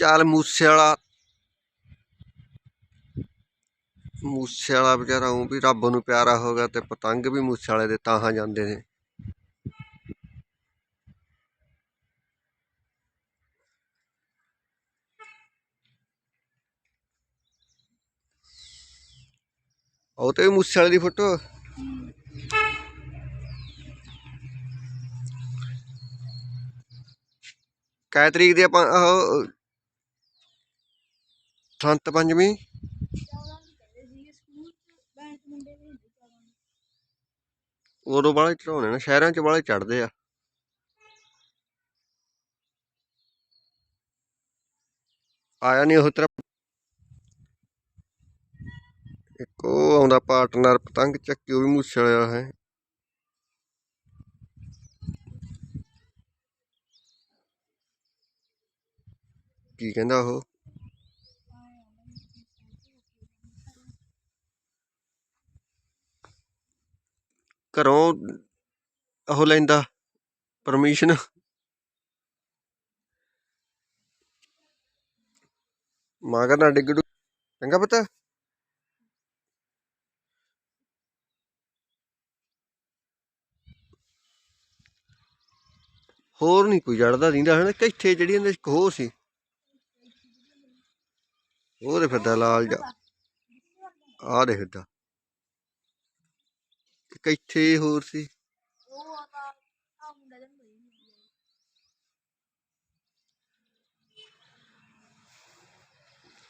ਚੱਲ ਮੂਸੇ ਵਾਲਾ। ਮੂਸੇ ਵਾਲਾ ਵਿਚਾਰਾ ਉਹ ਵੀ ਰੱਬ ਨੂੰ ਪਿਆਰਾ ਹੋ ਗਿਆ ਤੇ ਪਤੰਗ ਵੀ ਮੂਸੇ ਵਾਲੇ ਦੇ ਤਾਹਾਂ ਜਾਂਦੇ ਨੇ। ਉਹ ਤੇ ਮੂਸੇ ਵਾਲੇ ਦੀ ਫੋਟੋ। ਕੈ ਤਰੀਕ ਦੀ ਆਪਾਂ ਉਹ ਸੰਤ ਪੰਜਵੀਂ। ਉਦੋਂ ਵਾਲੇ ਚੜਾਉਣੇ ਨਾ, ਸ਼ਹਿਰਾਂ 'ਚ ਵਾਲੇ ਚੜਦੇ ਆ। ਆਇਆ ਨਹੀਂ ਉਹ ਤਰ੍ਹਾਂ। ਇੱਕ ਉਹ ਆਉਂਦਾ ਪਾਰਟਨਰ, ਪਤੰਗ ਚੱਕੀ, ਉਹ ਵੀ ਮੂਸੇ ਵਾਲਾ ਹੈ। ਕੀ ਕਹਿੰਦਾ ਉਹ? ਘਰੋਂ ਉਹ ਲੈਂਦਾ ਪਰਮਿਸ਼ਨ ਮਾਗਰ ਨਾ ਡਿੱਗ ਡੁੱਗ। ਚੰਗਾ ਪਤਾ। ਹੋਰ ਨਹੀਂ ਕੋਈ ਜੜਦਾ ਦਿੰਦਾ, ਹਨ? ਕਿੱਥੇ ਜਿਹੜੀ ਇਹਦੇ ਇੱਕ ਹੋਰ ਸੀ। ਉਹ ਫਿਰਦਾ ਲਾਲ ਜਾ ਆਹ ਦੇ ਫਿਰਦਾ ਇੱਕ ਇੱਥੇ ਹੋਰ ਸੀ।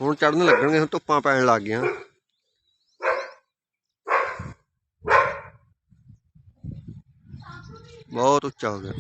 ਹੁਣ ਚੜਨ ਲੱਗਣਗੇ ਹੁਣ ਧੁੱਪਾਂ ਪੈਣ ਲੱਗ ਗਈਆਂ। ਬਹੁਤ ਉੱਚਾ ਹੋ ਗਿਆ।